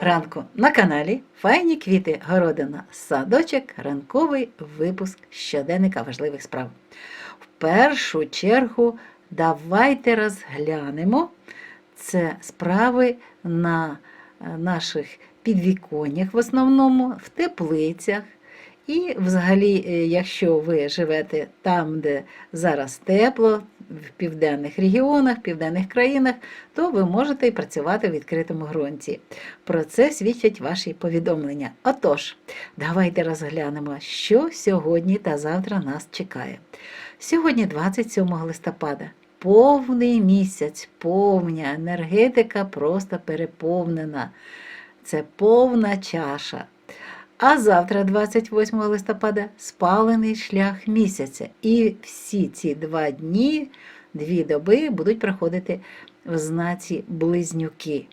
ранку на каналі Файні квіти Городина Садочок, ранковий випуск щоденника важливих справ. В першу чергу давайте розглянемо це справи на е, наших підвіконнях, в основному в теплицях. І, взагалі, е, якщо ви живете там, де зараз тепло, в південних регіонах, південних країнах, то ви можете і працювати в відкритому ґрунті. Про це свідчать ваші повідомлення. Отож, давайте розглянемо, що сьогодні та завтра нас чекає. Сьогодні 27 листопада. Повний місяць, повня енергетика просто переповнена. Це повна чаша. А завтра, 28 листопада, спалений шлях місяця. І всі ці два дні, дві доби будуть проходити в знаці близнюки.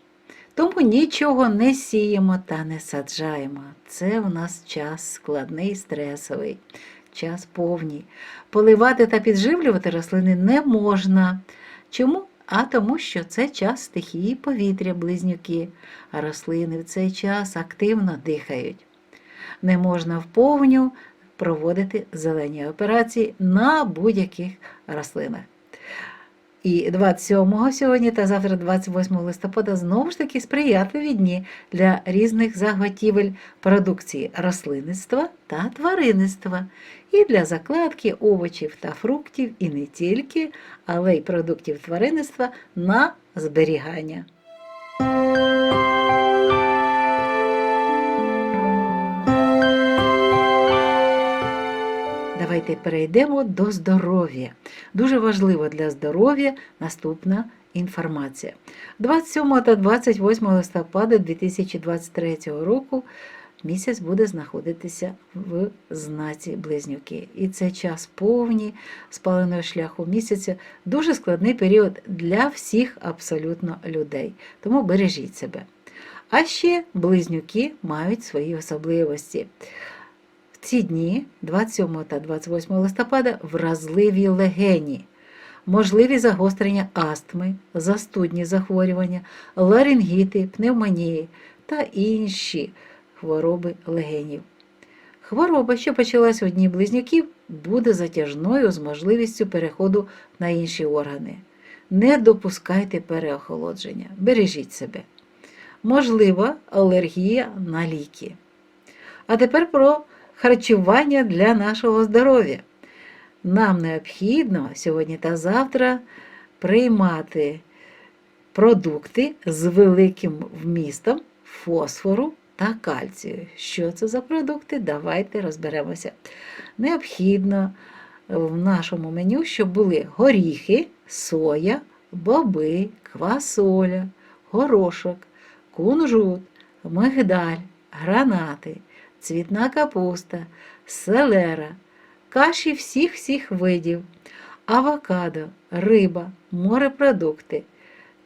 Тому нічого не сіємо та не саджаємо. Це у нас час складний, стресовий, час повній. Поливати та підживлювати рослини не можна. Чому? А тому, що це час стихії повітря, близнюки, а рослини в цей час активно дихають не можна вповню проводити зелені операції на будь-яких рослинах. І 27 сьогодні та завтра, 28 листопада, знову ж таки сприятливі дні для різних заготівель продукції рослинництва та тваринництва, і для закладки овочів та фруктів, і не тільки, але й продуктів тваринництва на зберігання. Давайте перейдемо до здоров'я. Дуже важливо для здоров'я наступна інформація. 27 та 28 листопада 2023 року місяць буде знаходитися в знаці близнюки. І це час повні спаленого шляху місяця, дуже складний період для всіх абсолютно людей. Тому бережіть себе. А ще близнюки мають свої особливості. Ці дні, 27 та 28 листопада, вразливі легені, можливі загострення астми, застудні захворювання, ларингіти, пневмонії та інші хвороби легенів. Хвороба, що почалась у дні близнюків, буде затяжною з можливістю переходу на інші органи. Не допускайте переохолодження, бережіть себе. Можлива алергія на ліки. А тепер про харчування для нашого здоров'я. Нам необхідно сьогодні та завтра приймати продукти з великим вмістом фосфору та кальцію. Що це за продукти? Давайте розберемося. Необхідно в нашому меню, щоб були горіхи, соя, боби, квасоля, горошок, кунжут, мигдаль, гранати цвітна капуста, селера, каші всіх-всіх видів, авокадо, риба, морепродукти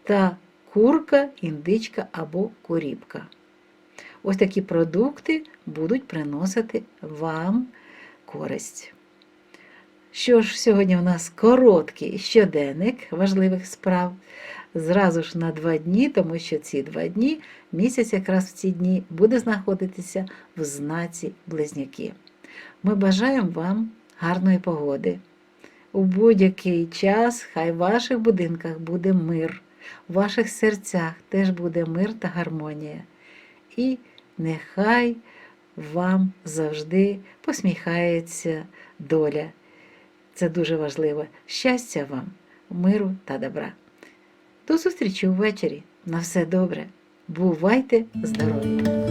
та курка, індичка або куріпка. Ось такі продукти будуть приносити вам користь. Що ж, сьогодні у нас короткий щоденник важливих справ зразу ж на два дні, тому що ці два дні місяць якраз в ці дні буде знаходитися в знаці близнюки. Ми бажаємо вам гарної погоди. У будь-який час хай в ваших будинках буде мир, в ваших серцях теж буде мир та гармонія. І нехай вам завжди посміхається доля. Це дуже важливо. Щастя вам, миру та добра. До зустрічі ввечері. На все добре. Бувайте здорові!